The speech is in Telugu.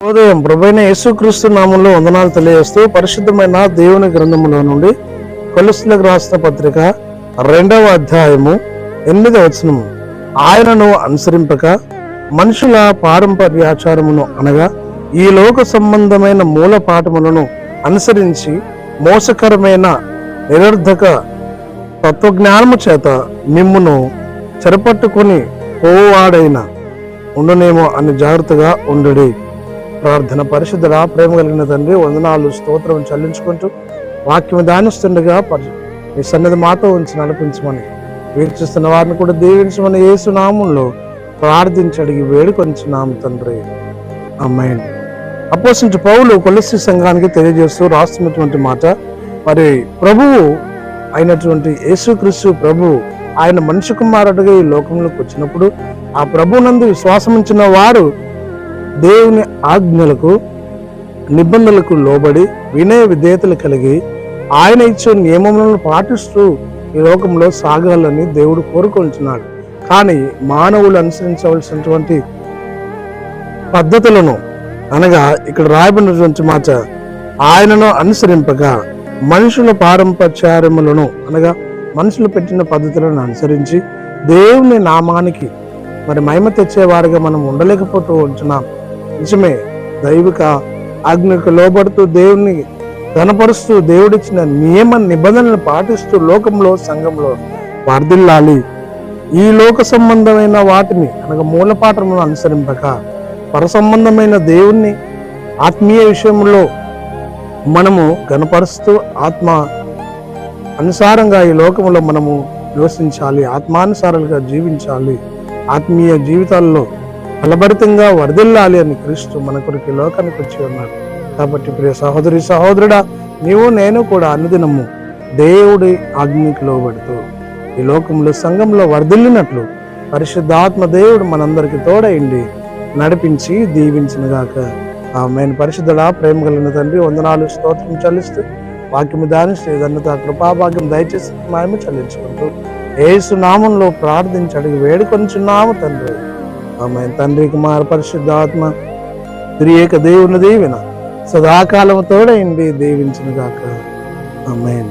ఉదయం ప్రభైన యేసుక్రీస్తు నామంలో వందనాలు తెలియజేస్తూ పరిశుద్ధమైన దేవుని గ్రంథములో నుండి కొలుసులకు రాసిన పత్రిక రెండవ అధ్యాయము ఎనిమిదవ వచనము. ఆయనను అనుసరింపక మనుషుల పారంపర్యాచారమును అనగా ఈ లోక సంబంధమైన మూల పాఠములను అనుసరించి మోసకరమైన నిరర్ధక తత్వజ్ఞానము చేత మిమ్మును చెరపట్టుకొని పోవాడైన ఉండనేమో అని జాగ్రత్తగా ఉండుడి. ప్రార్థన పరిశుద్ధుల ప్రేమ కలిగిన తండ్రి వందనాలు స్తోత్రం చెల్లించుకుంటూ వాక్యం దానిస్తుండగా పరి మీ సన్నిధి మాతో ఉంచి నడిపించమని వీక్షిస్తున్న వారిని కూడా దీవించమని యేసు నామంలో ప్రార్థించి అడిగి వేడుకొంచున్నాము తండ్రి. అమ్మాయి అపోసించు పౌలు కొలసి సంఘానికి తెలియజేస్తూ రాస్తున్నటువంటి మాట మరి ప్రభువు అయినటువంటి యేసుక్రీస్తు ప్రభువు ఆయన మనిషి కుమారుడుగా ఈ లోకంలోకి వచ్చినప్పుడు ఆ ప్రభునందు విశ్వాసం ఉంచిన వారు దేవుని ఆజ్ఞలకు నిబంధనలకు లోబడి వినయ విధేయతలు కలిగి ఆయన ఇచ్చే నియమములను పాటిస్తూ ఈ లోకంలో సాగాలని దేవుడు కోరుకుంటున్నాడు కానీ మానవులు అనుసరించవలసినటువంటి పద్ధతులను అనగా ఇక్కడ రాయబడినటువంటి మాట ఆయనను అనుసరింపగా మనుషుల పారంపర్యారములను అనగా మనుషులు పెట్టిన పద్ధతులను అనుసరించి దేవుని నామానికి మరి మహిమ తెచ్చేవారిగా మనం ఉండలేకపోతూ ఉంటున్నాం. నిజమే. దైవిక ఆజ్ఞకు లోబడుతూ దేవుని కనపరుస్తూ దేవుడిచ్చిన నియమ నిబంధనలు పాటిస్తూ లోకంలో సంఘంలో వర్ధిల్లాలి. ఈ లోక సంబంధమైన వాటిని అనగా మూలపాఠములను అనుసరింపక పర సంబంధమైన దేవుణ్ణి ఆత్మీయ విషయంలో మనము కనపరుస్తూ ఆత్మ అనుసారంగా ఈ లోకంలో మనము నివసించాలి. ఆత్మానుసారాలుగా జీవించాలి. ఆత్మీయ జీవితాల్లో ఫలభరితంగా వర్ధిల్లాలి అని క్రీస్తు మన కొరికి లోకానికి వచ్చి ఉన్నాడు. కాబట్టి ప్రియ సహోదరి సహోదరుడా నీవు నేను కూడా అనుదినము దేవుడి ఆజ్ఞకు లోబడుతూ ఈ లోకంలో సంఘంలో వర్ధిల్లినట్లు పరిశుద్ధాత్మ దేవుడు మనందరికి తోడైండి నడిపించి దీవించినగాక. ఆమె పరిశుద్ధుడా ప్రేమ కలిగిన తండ్రి వందనాలు స్తోత్రం చెల్లిస్తూ వాక్యము దాని శ్రీధన్యత కృపాభాగ్యం దయచేసి మేము చెల్లించుకుంటూ ఏసు నామంలో ప్రార్థించి అడిగి వేడుకొంచున్నాము తండ్రి. ఆమె తండ్రి కుమార్ పరిశుద్ధాత్మ త్రియేక దేవుని దీవెన సదాకాలము తోడైంది దీవించిన గాక ఆమెన్.